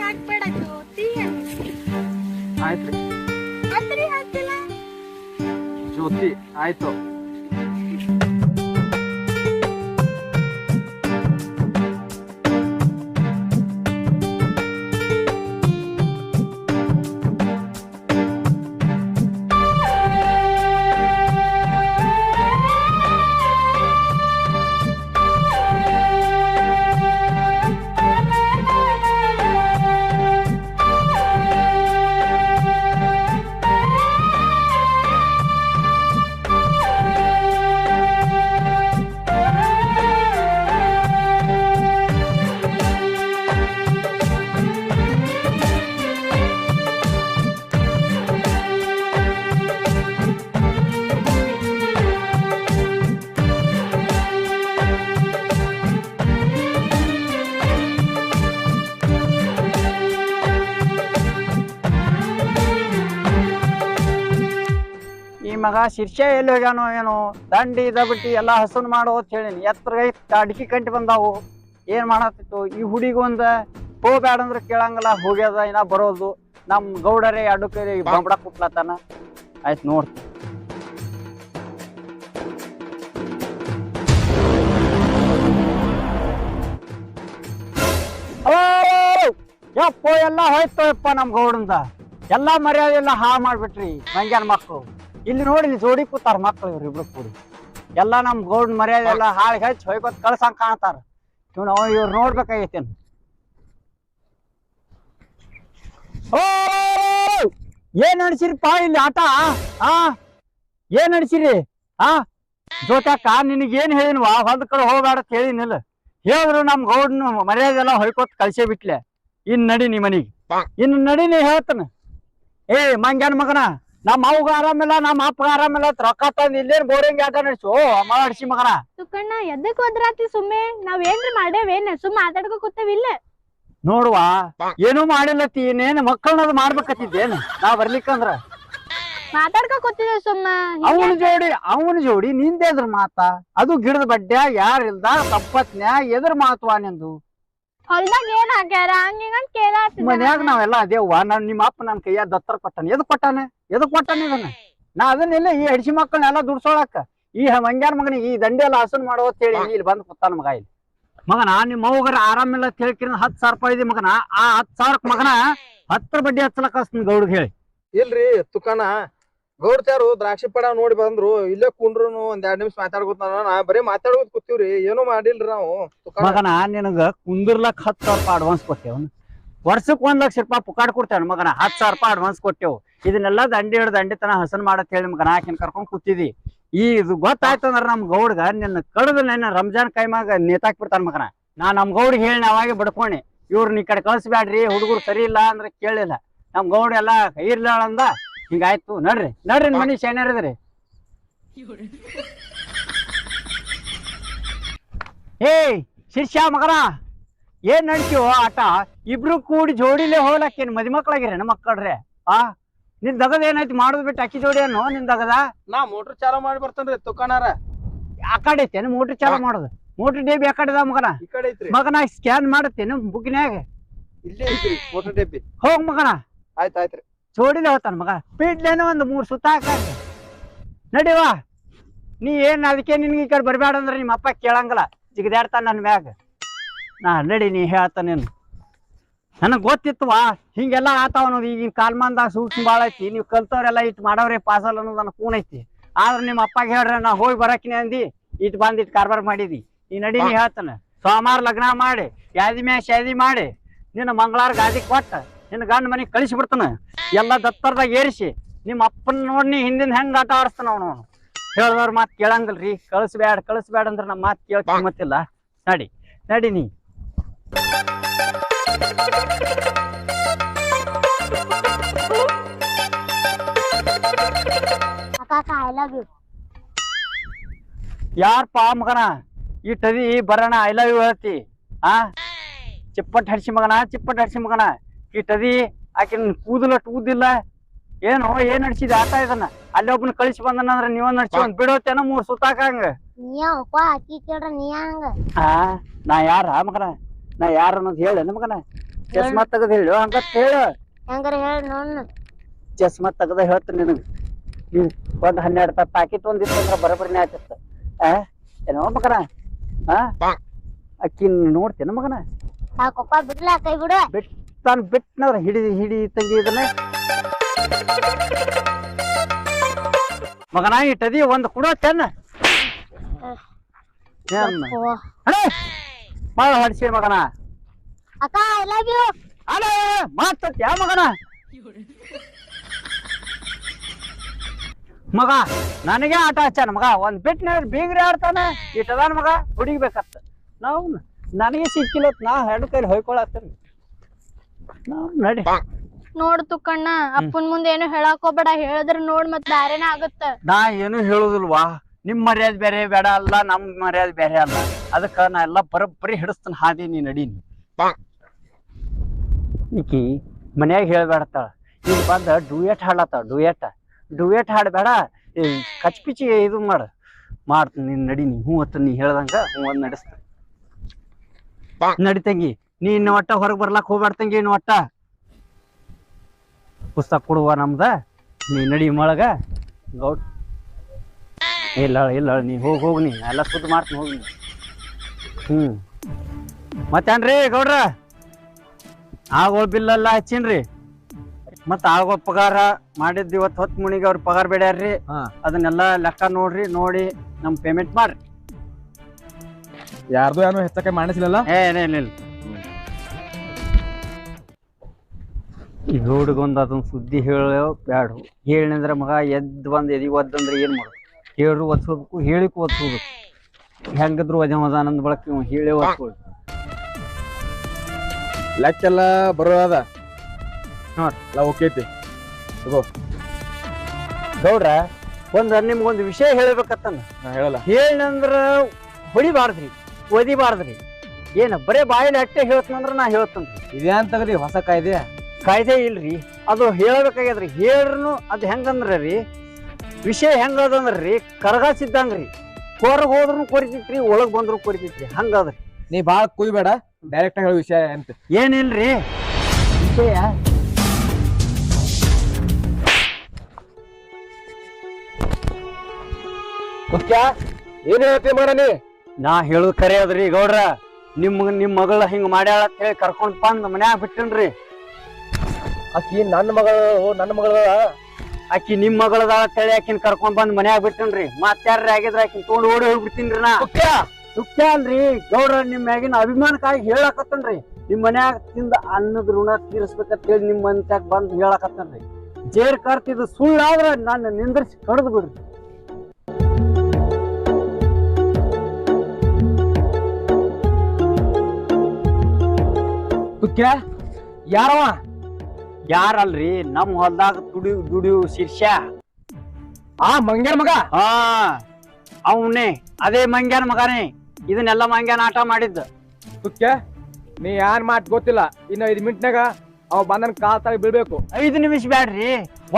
ಹಾಕ್ಬೇಡ ಹಾಕ್ತಿಲ್ಲ? ಜ್ಯೋತಿ ಆಯ್ತು. ಮಗ ಶಿರ್ಷೆ ಎಲ್ಲಿ ಹೋಗ್ಯಾನೋ ಏನೋ ದಂಡಿ ದಬಟ್ಟಿ ಎಲ್ಲ ಹಸನ್ ಮಾಡೋ ಅಂತ ಹೇಳಿನಿ. ಎತ್ತರ ಅಡಿಕೆ ಕಂಟಿ ಬಂದಾವು. ಏನ್ ಮಾಡತ್ತಿತ್ತು ಈ ಹುಡುಗಿ ಒಂದ ಹೋಗ್ಬ್ಯಾಡ ಅಂದ್ರೆ ಕೇಳಂಗಲ್ಲ ಹೋಗ್ಯದ ಇನ್ನ ಬರೋದು. ನಮ್ ಗೌಡರೇ ಅಡುಕರಿ ಬಂಬಡ ಕುಟ್ಲತ್ತಾನ. ಆಯ್ತು ನೋಡ್ತೀನಿ ಯಪ್ಪ ಎಲ್ಲ ಹೋಯ್ತೋಯಪ್ಪ ನಮ್ ಗೌಡಂದ. ಎಲ್ಲಾ ಮರ್ಯಾದೆ ಎಲ್ಲ ಹಾ ಮಾಡ್ಬಿಟ್ರಿ ಮಂಗ್ಯಾನ ಮಕ್ಕಳು ಇಲ್ಲಿ ನೋಡಿ ಇಲ್ಲಿ ಜೋಡಿ ಕೂತಾರ ಮಕ್ಕಳು ಇವ್ರು ಇಬ್ರು ಕೂಡಿ. ಎಲ್ಲ ನಮ್ ಗೌಡ್ ಮರ್ಯಾದೆ ಎಲ್ಲ ಹಾಳು ಹೆಚ್ಚು ಹೊಯ್ಕೊತ್ ಕಳ್ಸಂಗ್ ಕಾಣ್ತಾರ. ಇವ್ನು ಅವ ಇವ್ರು ನೋಡ್ಬೇಕಾಗೈತೇನು. ಓ ಏನ್ ನಡ್ಸಿರಿಪ್ಪ ಇಲ್ಲಿ ಆಟ? ಆ? ಏನ್ ನಡ್ಸಿರಿ? ಆ? ಜೋತ್ಯಾಕ ನಿನಗೆ ಏನ್ ಹೇಳಿನ್ವಾ ಹೊಲ್ದ ಕಡೆ ಹೋಗ್ಬೇಡ ಅಂತ ಹೇಳಿನಿಲ್ಲ ಹೇಳಿದ್ರು ನಮ್ ಗೌಡ್ನ ಮರ್ಯಾದೆ ಎಲ್ಲ ಹೊಯ್ಕೊತ್ ಕಳ್ಸೇ ಬಿಟ್ಲೆ. ಇನ್ ನಡಿ ನೀ ಮನಿಗೆ ಇನ್ ನಡಿ ನೀ ಹೇಳ್ತಾನ. ಏ ಮಂಗ್ಯಾನ್ ಮಗನ. ನಮ್ಮ ಅವ್ಗ ಆರಾಮಿಲ್ಲ ನಮ್ಮ ಅಪ್ಪ ಆರಾಮಿಲ್ಲ ಅಂತ ರೊಕ್ಕ ತಂದ್ ಇಲ್ಲೇನ್ ಬೋರಿಂಗ್ ಯಾಕ ನಡೆಸು ಮಾಡಿಸಿ ಮಗನ. ಸುಕಣ್ಣ ಎದಕ್ ಒದ್ರಾತಿ ಸುಮ್ಮನೆ ನಾವ್ ಏನ್ರಿ ಮಾಡೇವೇನ ಸುಮ್ಮ ಮಾತಾಡ್ಕೊ ಕೂತೇವಿಲ್ಲ ನೋಡುವ ಏನು ಮಾಡಿಲ್ಲತ್ತಿ ಇನ್ನೇನ್ ಮಕ್ಕಳನ್ನದು ಮಾಡ್ಬೇಕತ್ತಿದ್ದೇನ್? ನಾ ಬರ್ಲಿಕ್ಕಂದ್ರ. ಮಾತಾಡ್ಕೊ ಕೂತಿದ್ದೆ ಸುಮ್ಮ ಅವನ ಜೋಡಿ ಅವನ ಜೋಡಿ ನಿಂದೇದ್ರ ಮಾತ. ಅದು ಗಿಡದ ಬಡ್ಡ್ಯ ಯಾರಿಲ್ದ ತಪ್ಪತ್ನ್ಯಾ ಎದ್ರ ಮಾತ್ವಾ ನಿಂದು? ಹೊಲ್ದಾಗ ಏನ್ ಹಾಕ್ಯಾರ? ಹಂಗ ಕೇಳ ಮನ್ಯಾಗ ನಾವೆಲ್ಲ ಅದೇವ್ವ ನನ್ ನಿಮ್ಮ ಅಪ್ಪ ನನ್ ಕೈಯ ದತ್ತರ ಕೊಟ್ಟಾನ. ಎದ್ ಕೊಟ್ಟಾನೆ? ಎದಕ್ ಕೊಟ್ಟಾನ ಇದನ್ನ? ನಾ ಅದನ್ನೆಲ್ಲ ಈ ಹಡಿಸಿ ಮಕ್ಕಳನ್ನೆಲ್ಲ ದುಡ್ಸೋಳಕ್ಕ. ಈ ಮಂಗ್ಯಾರ ಮಗನಿಗೆ ಈ ದಂಡೆ ಎಲ್ಲ ಹಸನ್ ಮಾಡೋ ಅಂತ ಹೇಳಿ ಇಲ್ಲಿ ಬಂದ್ ಕೂತಾನ ಮಗ ಇಲ್ಲಿ. ಮಗನ ನಿಮ್ಮ ಮಗರ ಆರಾಮಿಲ್ಲ ಅಂತ ಹೇಳ್ಕಿರ ಹತ್ತು ಸಾವಿರ ರೂಪಾಯಿ ಇದೆ ಮಗನ. ಆ ಹತ್ತು ಸಾವಿರಕ್ ಮಗನ ಹತ್ತರ ಬಡ್ಡಿ ಹಚ್ಚಲಕ್ಕ ಹಚ್ತೀನಿ ಗೌಡ್ಗೆ ಹೇಳಿ. ಇಲ್ರಿ ತುಕಾನ. ಗೌಡ್ತ್ಯಾರು ದ್ರಾಕ್ಷಿ ಪಡ ನೋಡಿ ಬಂದ್ರು ಇಲ್ಲೇ ಕುಂಡ್ರು ಒಂದ್ ಎರಡ್ ನಿಮಿಷ ಮಾತಾಡ್ಕೋತ ನಾ ಬರೀ ಮಾತಾಡ್ಕೋತ ಕೂತೀವ್ರಿ ಏನೂ ಮಾಡಿಲ್ರಿ ನಾವು. ಮಗನ ನಿನಗ ಕುಂದಿರ್ಲಕ್ ಹತ್ತು ಸಾವಿರ ರೂಪಾಯಿ ಅಡ್ವಾನ್ಸ್ ಕೊಟ್ಟೆವ್. ವರ್ಷಕ್ ಒಂದ್ ಲಕ್ಷ ರೂಪಾಯಿ ಪುಕಾಡ್ ಕೊಡ್ತೇವೆ ಮಗನ ಹತ್ತು ಸಾವಿರ ರೂಪಾಯಿ ಅಡ್ವಾನ್ಸ್ ಕೊಟ್ಟೆವು. ಇದನ್ನೆಲ್ಲ ದಂಡಿ ಹಿಡ್ದು ದಂಡಿ ತನ ಹಸನ್ ಮಾಡತ್ ಹೇಳಿ ಮಗನ ಆಕಿನ ಕರ್ಕೊಂಡು ಕೂತಿದಿ. ಈ ಇದು ಗೊತ್ತಾಯ್ತಂದ್ರ ನಮ್ ಗೌಡ್ಗ ನಿನ್ನ ಕಡದ ನನ್ನ ರಂಜಾನ್ ಕೈಮಾಗ ನೇತಾಕ್ ಬಿಡ್ತಾನ ಮಗನ. ನಾ ನಮ್ ಗೌಡ್ಗೆ ಹೇಳಿ ಅವಾಗೆ ಬಡ್ಕೊಂಡಿ ಇವ್ರನ್ನ ಈ ಕಡೆ ಕಳ್ಸ್ಬ್ಯಾಡ್ರಿ, ಹುಡುಗರು ಸರಿ ಇಲ್ಲ ಅಂದ್ರೆ ಕೇಳಿಲ್ಲ. ನಮ್ ಗೌಡ ಎಲ್ಲ ಇರ್ಲಾಳ ಅಂದ. ಹಿಂಗಾಯ್ತು. ನಡ್ರಿ ನಡ್ರಿ ಮನುಷ್ಯ ಶೇಣ್ಯರದ್ರಿ ಏಯ್ ಶಿರ್ಷ ಮಗನ, ಏನ್ ನಡ್ತೀವೋ ಆಟ? ಇಬ್ರು ಕೂಡಿ ಜೋಡಿಲೇ ಹೋಗ್ಲಾಕೇನ್ ಮದಿ ನಮ್ಮ ಮಕ್ಕಳ್ರೆ? ಆ? ನಿನ್ ದಗದ ಏನೈತಿ ಮಾಡೋದ್ ಬಿಟ್ಟು ಅಕ್ಕಿ ಜೋಡಿ ಅನ್ನೋ ನಿನ್ ದಗದ? ನಾ ಮೋಟರ್ ಚಾಲೋ ಮಾಡಿ ಬರ್ತೇನ್ರಿ ತುಕಾನಾರ. ಆ ಕಡೆ ಐತೇನು ಮೋಟ್ರ್ ಚಾಲು ಮಾಡೋದು. ಮೋಟ್ರ್ ಡೇಬಿ ಆ ಮಗನ? ಈ ಕಡೆ ಐತ್ರಿ. ಮಗನ ಸ್ಕ್ಯಾನ್ ಮಾಡತ್ತೇನು ಬುಕ್ನ್ಯಾಗ ಇಲ್ಲೇ ಐತ್ರಿ ಮೋಟರ್ ಡಬ್ಬಿ ಹೋಗ್ ಮಗನ. ಆಯ್ತ್ ಆಯ್ತ್ರಿ. ಜೋಡಿಲೇ ಮಗ. ಬಿಡ್ಲೇನ ಒಂದು ಮೂರ್ ಸುತ್ತ ಹಾಕ ನಡಿವ ನೀ ಏನ್ ಅದಕ್ಕೆ ನಿನ್ಗೆ ಈ ಕಡೆ ಬರ್ಬೇಡ ಅಂದ್ರೆ ನಿಮ್ಮ ಅಪ್ಪ ಕೇಳಂಗಿಲ್ಲ. ಜಿಗದಾಡ್ತಾನ ನನ್ನ ಮ್ಯಾಗ. ನಾ ನಡಿ ನೀ ಹೇಳ್ತಾನೇನು ನನಗೆ ಗೊತ್ತಿತ್ತವಾ ಹಿಂಗೆಲ್ಲಾ ಆತಾವ ಅನ್ನೋದು. ಈಗಿನ ಕಾಲ್ಮಾನ್ದಾಗ ಸೂಕ್ಷ್ಮ ಭಾಳ ಐತಿ. ನೀವು ಕಲ್ತವ್ರೆಲ್ಲ ಇಟ್ಟು ಮಾಡವ್ರೆ ಪಾಸಲ್ ಅನ್ನೋದು ನನಗೆ ಕೂನ್ ಐತಿ. ಆದ್ರೆ ನಿಮ್ಮ ಅಪ್ಪಗೆ ಹೇಳ್ರೆ ನಾ ಹೋಗಿ ಬರಕಿನಿ ಅಂದಿ ಇಟ್ ಬಂದು ಇಟ್ಟು ಕಾರ್ಬಾರ್ ಮಾಡಿದಿ. ಈ ನಡಿ ನೀ ಹೇಳ್ತಾನೆ. ಸೋಮವಾರ ಲಗ್ನ ಮಾಡಿ ಯಾದಿ ಮ್ಯಾ ಶಾದಿ ಮಾಡಿ ನಿನ್ನ ಮಂಗಳಾರ ಗಾದಿ ಕೊಟ್ಟ ನಿನ್ನ ಗಂಡ ಮನೆಗೆ ಕಳಿಸಿ ಬಿಡ್ತಾನ. ಎಲ್ಲ ದತ್ತರ್ದಾಗ ಏರಿಸಿ ನಿಮ್ಮ ಅಪ್ಪನ ನೋಡಿ ಹಿಂದಿನ ಹೆಂಗ್ ಆಟ ಆಡಿಸ್ತಾನ ಅವನು. ಹೇಳ್ದವ್ರ ಮಾತು ಕೇಳಂಗಿಲ್ರಿ. ಕಳಿಸ್ಬೇಡ ಕಳಿಸ್ಬೇಡ ಅಂದ್ರೆ ನಮ್ಮ ಮಾತು ಕೇಳ ಮತ್ತಿಲ್ಲ. ನಡಿ ನಡಿ ನೀ. ಯಾರಪ್ಪ ಮಗನ? ಈ ಟದಿ ಬರೋಣ ಐ ಲವ್ ಯು ಹೇಳ್ತಿ ಆ? ಚಿಪ್ಪಟ್ ಹಡ್ಸಿ ಮಗನ ಚಿಪ್ಪಟ್ ಹಡ್ಸಿ ಮಗನ. ಈ ಟದಿ ಆಕಿನ ಕೂದಲ ಕೂದಿಲ್ಲ ಏನು ಏನ್ ನಡ್ಸಿದ ಆಟ ಇದನ್ನ. ಅಲ್ಲಿ ಒಬ್ಬನ ಕಳಿಸಿ ಬಂದನ ಅಂದ್ರೆ ನೀವ್ ನಡ್ಸಿ ಒಂದ್ ಬಿಡೋತೇನ ಮೂರ್ ಸುತ್ತಾಕಂಗ ನೀಯಪ್ಪ ಅಕ್ಕಿ ಕೇಳ್ರ ನೀ ಹಂಗ. ಆ? ನಾ ಯಾರ ಮಗನ? ನಾ ಯಾರ ಅನ್ನೋದು ಹೇಳ ಮಗನ ಚಸ್ಮಾ ತೆಗೆದು ಹೇಳು ಹಂಗ ಹೇಳು. ಹೆಂಗಾರ ಹೇಳಿ ನೋಡ್ನ ಚಸ್ಮಾ ತೆಗದ ಹೇಳ್ತೀನಿ ನಿನಗೆ. ಒಂದ್ ಹನ್ನೆರಡು ರೂಪಾಯಿ ಪ್ಯಾಕೆಟ್ ಒಂದಿತ್ತು ಅಂದ್ರೆ ಬರೋಬ್ಬರಿನೇ ಆಗ್ತಿತ್ತು ಆ ಏನೋ ಮಗನ? ಆ? ಅಕ್ಕಿ ನೋಡ್ತೇನ ಮಗನ ಸಾಕೊಪ್ಪ ಬಿಡ್ಲಾ ಕೈ ಬಿಡು. ಬಿಟ್ ತಾನು ಬಿಟ್ನದ್ರ ಹಿಡಿ ಹಿಡಿ ತಂಗಿ ಇದನ್ನ. ಮಗನ ಇಟ್ಟದಿ ಒಂದ್ ಕುಡ ಚೆನ್ನ. ಅಣ್ಣ ಓ. ಬಾಳ ಹೊಡ್ಸಿ ಮಗನ. ಅಕ್ಕ ಐ ಲವ್ ಯು ಅಲ್ಲ ಮಾತ ಯಾವ ಮಗನ? ಮಗ ನನಗೆ ಆಟ ಹಚ್ಚಾನ ಮಗ. ಒಂದ್ ಬಿಟ್ನ ಬೀಗ್ರಿ ಆಡ್ತಾನ ಇಟ್ಟದಾನ ಮಗ ಹುಡುಗ್ಬೇಕತ್ತ ನಾವು ನನಗೆ ಸಿಕ್ಕಿಲ್ಲ ನಾ ಎರಡು ಕೈಲಿ ಹೊಯ್ಕೊಳತ್ತೀನಿ. ನಾವು ನಡಿ. ನೋಡ್ ತುಕ್ಕಣ್ಣ ಅಪ್ಪನ್ ಮುಂದೆ ಏನು ಹೇಳಕ್ ಹೋಗ್ಬೇಡ. ಹೇಳಿದ್ರ ನೋಡ್ ಮತ್ ಬ್ಯಾರೇನ ಆಗತ್ತ. ನಾ ಏನು ಹೇಳುದಿಲ್ವಾ? ನಿಮ್ ಮರ್ಯಾದೆ ಬೇರೆ ಬೇಡ ಅಲ್ಲ ನಮ್ ಮರ್ಯಾದೆ ಬೇರೆ ಅಲ್ಲ. ಅದಕ್ಕ ನಾ ಎಲ್ಲ ಬರೋಬ್ಬರಿ ಹಿಡಿಸ್ತಾನ ಹಾದಿ ನೀ ನಡೀನಿ. ಈಕಿ ಮನ್ಯಾಗ ಹೇಳ್ಬೇಡತ್ತಾಳ ಈಗ ಬಂದ ಡೂಯೆಟ್ ಹಾಡತ್ತಾಳ ಡೂಯೆಟ್. ಡೂಯೆಟ್ ಹಾಡ್ಬೇಡ ಕಚ್ಪಿಚಿ ಇದು ಮಾಡ. ಮಾಡ್ತೀನಿ ನೀನ್ ನಡಿ ನೀ ಹ್ಞೂ ಅತ್ತ ನೀ ಹೇಳ್ದಂಗ ಹ್ಞೂ ನಡಿಸ್ತ ನಡೆಸ್ತ ನಡಿ ತಂಗಿ ನೀ ಇನ್ನು ಒಟ್ಟ ಹೊರಗೆ ಬರ್ಲಾಕ್ ಹೋಗ್ಬೇಡ ತಂಗಿ ಇನ್ನು ಒಟ್ಟ. ಪುಸ್ತಕ ಕೊಡುವ ನಮ್ದ ನೀ ನಡಿ ಮೊಳಗ. ಗೌಟ್ ಇಲ್ಲ ಇಲ್ಲ ನೀ ಹೋಗಿ ಹೋಗಿ ನೀ ಎಲ್ಲ ಸುದ್ದಿ ಮಾಡ್ತೀನಿ ಹೋಗಿ ಹ್ಮ್. ಮತ್ತೇನ್ರಿ ಗೌಡ್ರ? ಆಗೋಳ್ ಬಿಲ್ ಎಲ್ಲ ರೀ ಮತ್ತ ಆಗೋ ಪಗಾರ ಮಾಡಿದ್ ಇವತ್ತು ಹೊತ್ತು ಮುಣಿಗೆ ಅವ್ರ ಪಗಾರ ಬೇಡ್ಯಾರ್ರಿ. ಹಾ. ಅದನ್ನೆಲ್ಲ ಲೆಕ್ಕ ನೋಡ್ರಿ ನೋಡಿ ನಮ್ ಪೇಮೆಂಟ್ ಮಾಡ್ರಿ. ಯಾರ್ದು ಏನೋ ಹೆಚ್ಚಕ್ಕೆ ಮಾಡಿಸಿಲ್ಲ ಏನೇನಿಲ್ಲ ಈ ಹುಡುಗೊಂದು ಅದೊಂದು ಸುದ್ದಿ ಹೇಳೋ ಬ್ಯಾಡ ಹೇಳಿದ್ರೆ ಮಗ ಎದ್ದು ಬಂದು ಎದಿ ಒದ್ದಂದ್ರೆ ಏನು ಮಾಡೋದು? ಹೇಳ್ರು ಒತ್ಸೋದು ಹೇಳಿಕ್ ಒದ್ಸ್ಕೋಬೇಕು ಹೆಂಗಿದ್ರು ವಜ ಮದಾನಂದ ಬಳಕ ಇವ್ ಹೇಳಿ ಒದ್ಸ್ಕೊಳ್ಬೇಕು ಲೆಕ್ಕೆಲ್ಲ ಬರೋ ಅದ. ನೋಡ್. ಎಲ್ಲ ಓಕೆ ಐತಿ. ಗೌಡ್ರ ಒಂದ್ ನಿಮ್ಗೊಂದು ವಿಷಯ ಹೇಳ್ಬೇಕತ್ತನ ನಾ ಹೇಳಲ್ಲ. ಹೇಳಂದ್ರ ಹೊಡಿಬಾರ್ದ್ರಿ ಒದಿಬಾರ್ದ್ರಿ. ಏನ ಬರೇ ಬಾಯಲ್ಲಿ ಅಟ್ಟೆ ಹೇಳ್ತಂದ್ರ ನಾ ಹೇಳ್ತಂತ ಇದೇನ್ ಹೊಸ ಕಾಯ್ದೆ. ಕಾಯ್ದೆ ಇಲ್ರಿ ಅದು ಹೇಳ್ಬೇಕಾಗ್ಯದ್ರಿ. ಹೇಳ್ರು ಅದ್ ಹೆಂಗಂದ್ರ ರೀ ವಿಷಯ ಹೆಂಗದಂದ್ರಿ ಕರಗಾಸಿದ್ದಂಗ್ರಿ ಹೊರಗ್ ಹೋದ್ರು ಕೊರಿತೈತ್ರಿ ಒಳಗ್ ಬಂದ್ರು ಕೊರಿತೈತ್ರಿ. ಹಂಗದ್ರಿ. ನೀ ಬಾಳ ಕುಯ್ಬೇಡ ಡೈರೆಕ್ಟ್ ಹೇಳೋ ವಿಷಯ ಅಂತ. ಏನಿಲ್ರಿ? ವಿಷಯ? ಏನ್ ಹೇಳ್ತಿ ಮಾಡ ನೀ ನಾ ಹೇಳುದ್ ಕರೆ ಅದ್ರಿ ಗೌಡ್ರ. ನಿಮ್ ನಿಮ್ ಮಗಳ ಹಿಂಗ್ ಮಾಡ್ಯಾಳ ಅಂತ ಹೇಳಿ ಕರ್ಕೊಂಡ್ ಬಂದ್ ಮನ್ಯಾಗ ಬಿಟ್ಟನ್ರಿ. ಆಕಿ ನನ್ನ ಮಗಳು ನನ್ನ ಮಗಳ ಆಕಿ ನಿಮ್ ಮಗಳದಾಳ ತಳಿ ಆಕಿನ್ ಕರ್ಕೊಂಡ್ ಬಂದ್ ಮನ್ಯಾಗ ಬಿಟ್ಟನ್ರಿ. ಮತ್ತಾರ್ರಿ ಆಗಿದ್ರ ಆಕಿನ್ ತೊಗೊಂಡ್ ಓಡಿ ಹೋಗ್ಬಿಡ್ತೀನ್ರಿ ನಾ. ದುಃಖ ಅಲ್ರಿ. ಗೌಡ್ರ ನಿಮ್ ಮ್ಯಾಗಿನ ಅಭಿಮಾನಕ್ಕಾಗಿ ಹೇಳಕತ್ತನ್ರಿ. ನಿಮ್ ಮನ್ಯಾಗ ತಿಂದ ಅನ್ನದ ಋಣ ತೀರಿಸ್ಬೇಕಂತ ಹೇಳಿ ನಿಮ್ ಮನ್ಸಾಗ ಬಂದ್ ಹೇಳಕತ್ತನ್ರಿ. ಜೇರ್ ಕರ್ತಿದ್ ಸುಳ್ಳಾದ್ರ ನನ್ನ ನಿಂದ್ರಿಸಿ ಕಡ್ದು ಬಿಡ್ರಿ. ಮುಖ್ಯ ಯಾರವ? ಯಾರಲ್ರಿ? ನಮ್ ಹೊಲ್ದಾಗ ದುಡಿ ದುಡಿಯು ಶಿರ್ಷ ಆ ಮಂಗ್ಯಾನ ಮಗ? ಹಾ ಅವನೇ. ಅದೇ ಮಂಗ್ಯಾನ ಮಗನೇ. ಇದನ್ನೆಲ್ಲ ಮಂಗ್ಯಾನ ಆಟ ಮಾಡಿದ್ದ. ಮುಖ್ಯ ನೀ ಯಾರ್ ಮಾತ್ ಗೊತ್ತಿಲ್ಲ. ಇನ್ನು ಐದು ಮಿನಿಟ್ನಾಗ ಅವ ಬಂದನ್ ಕಾಲ್ ತಳ ಬೀಳ್ಬೇಕು. ಐದು ನಿಮಿಷ ಬ್ಯಾಡ್ರಿ.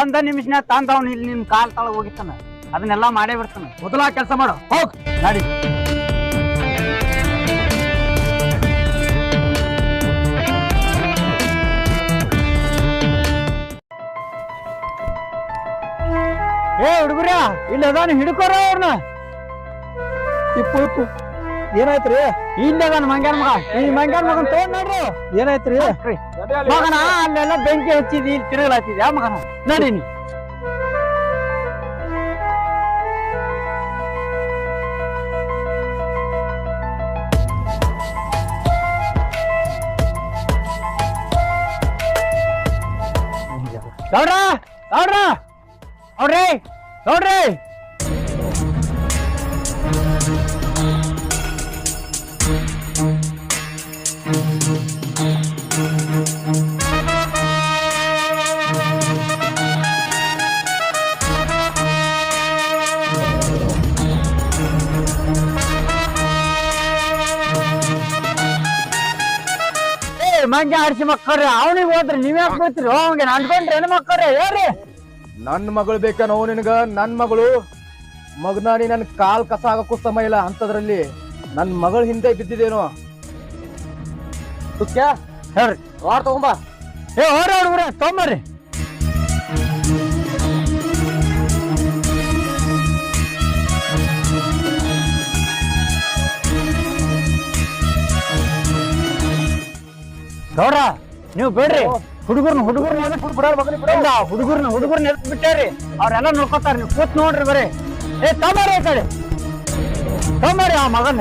ಒಂದ ನಿಮಿಷನ ತಂದ ಅವ್ನ ಇಲ್ಲಿ ನಿಮ್ ಕಾಲ್ ತಳಗ ಹೋಗಿತ್ತಾನ. ಅದನ್ನೆಲ್ಲ ಮಾಡೇ ಬಿಡ್ತಾನ. ಮೊದಲ ಕೆಲಸ ಮಾಡು. ಹೋಗ್. ನಡಿ. ಏ ಹುಡುಗ್ರ, ಇಲ್ಲ ಅದಾನ, ಹಿಡ್ಕೋರ ಅವ್ರನ್ನ ಇಪ್ಪು ಇಪ್ಪು. ಏನಾಯ್ತ್ರಿ? ಇಲ್ಲ ಅದಾನ ಮಂಗ್ಯಾನ ಮಗ. ಈ ಮಂಗ್ಯಾನ ಮಗನ್ ತಗೊಂಡ್ ನೋಡ್ರಿ. ಏನಾಯ್ತ್ರಿ? ಮಗನ, ಅಲ್ಲೆಲ್ಲ ಬೆಂಕಿ ಹಚ್ಚಿದಿ ಇಲ್ಲಿ ತಿರುಗಲಾತಿದ್ಯ ಆ ಮಗನ? ನಡಿ ನೀ ಗೌಡ್ರ ಗೌಡ್ರ ಗೌಡ್ರಿ ಗೌಡ್ರಿ ಏ ಆಡ್ಸಿ ಮಕ್ಕಳ್ರಿ ಅವನಿಗೆ ಹೋದ್ರಿ ನೀವ್ಯಾಕ್ ಬರ್ತೀರಿ ಹೋಗಿ ಅನ್ಕೊಂಡ್ರಿ ಏನು ಮಕ್ಕಳ್ರಿ ಹೇಳ್ರಿ. ನನ್ ಮಗಳು ಬೇಕನೋ ನಿನಗ? ನನ್ ಮಗಳು? ಮಗನಾಡಿ ನನ್ ಕಾಲ್ ಕಸ ಆಗಕ್ಕೂ ಸಮಯ ಇಲ್ಲ ಅಂತದ್ರಲ್ಲಿ ನನ್ ಮಗಳ ಹಿಂದೆ ಬಿದ್ದಿದೇನೋ ಸುಖ್ಯ ಹೇಳ್ರಿ. ವಾರ ತಗೊಂಬಾ. ಏ ಹೋರ ಹುಡುಗ್ರ ತೊಂಬರ್ರಿ ಗೌಡ್ರ ನೀವು ಬೇಡ್ರಿ. ಹುಡುಗರ್ನ ಹುಡುಗರ್ನ ಬಿಡಲ್ಲ ಹುಡುಗರ್ನ ಹುಡುಗರ್ನ ಎತ್ ಬಿಟ್ಟಾರಿ? ಅವ್ರೆಲ್ಲ ನೋಡ್ಕೊತಾರ ನೀವು ಕೂತ್ ನೋಡ್ರಿ ಬರೀ. ಏ ತೊಂಬರ್ರಿ ಈ ಕಡೆ. ತೊಂಬರ್ರಿ ಆ ಮಗನ